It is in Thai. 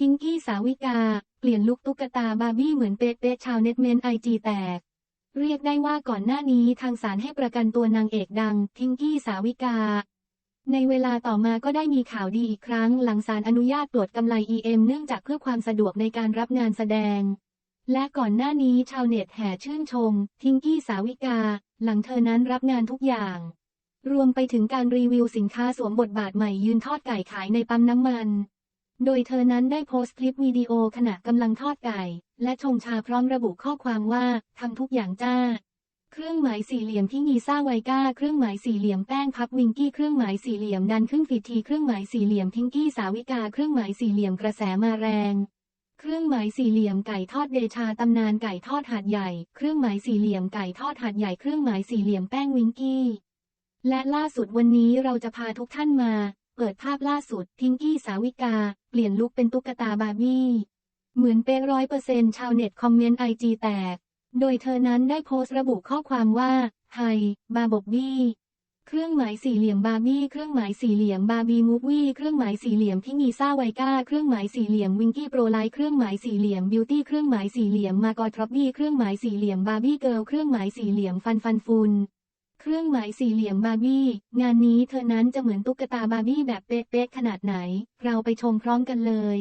ทิงกี้สาวิกา เปลี่ยนลุคตุ๊กตาบาร์บี้เหมือนเป๊ะๆชาวเน็ตเมนไอจีแตก เรียกได้ว่าก่อนหน้านี้ทางศาลให้ประกันตัวนางเอกดังทิงกี้สาวิกา ในเวลาต่อมาก็ได้มีข่าวดีอีกครั้ง หลังศาลอนุญาตตรวจกำไร EM เนื่องจากเพื่อความสะดวกในการรับงานแสดง และก่อนหน้านี้ชาวเน็ตแห่ชื่นชมทิงกี้สาวิกา หลังเธอนั้นรับงานทุกอย่าง รวมไปถึงการรีวิวสินค้าสวมบทบาทใหม่ยืนทอดไก่ขายในปั๊มน้ำมัน โดยเธอนั้นได้โพสต์คลิปวิดีโอขณะกำลังทอดไก่ และชงชาพร้อมระบุข้อความว่าทำทุกอย่างจ้า เครื่องหมายสี่เหลี่ยมที่มีซ่าไวก้า เครื่องหมายสี่เหลี่ยมแป้งพับวิงกี้ เครื่องหมายสี่เหลี่ยมดันขึ้นฟีดที เครื่องหมายสี่เหลี่ยมทิงกี้สาวิกา เครื่องหมายสี่เหลี่ยมกระแสมาแรง เครื่องหมายสี่เหลี่ยมไก่ทอดเดชาตำนานไก่ทอดหาดใหญ่ เครื่องหมายสี่เหลี่ยมไก่ทอดหาดใหญ่ เครื่องหมายสี่เหลี่ยมแป้งวิงกี้ และล่าสุดวันนี้เราจะพาทุกท่านมา เปิดภาพล่าสุดทิงกี้สาวิกา เปลี่ยนลุคเป็นตุ๊กตาบาร์บี้ เหมือนเป๊ะร้อยเปอร์เซ็นต์ชาวเน็ตคอมเมนต์ไอจีแตก โดยเธอนั้นได้โพสต์ระบุข้อความว่าไฮบาบบบี้เครื่องหมายสี่เหลี่ยมบาร์บี้ เครื่องหมายสี่เหลี่ยมบาร์บี้มูฟวี่ เครื่องหมายสี่เหลี่ยมที่มีซ่าไวก้า เครื่องหมายสี่เหลี่ยมวิงกี้โปรไลท์ เครื่องหมายสี่เหลี่ยมบิวตี้ เครื่องหมายสี่เหลี่ยมมากอทรอปบี้ เครื่องหมายสี่เหลี่ยมบาร์บี้เกิร์ล เครื่องหมายสี่เหลี่ยมฟันฟันฟุน เครื่องหมายสี่เหลี่ยมบาร์บี้ งานนี้เธอนั้นจะเหมือนตุ๊กตาบาร์บี้แบบเป๊ะๆขนาดไหน เราไปชมพร้อมกันเลย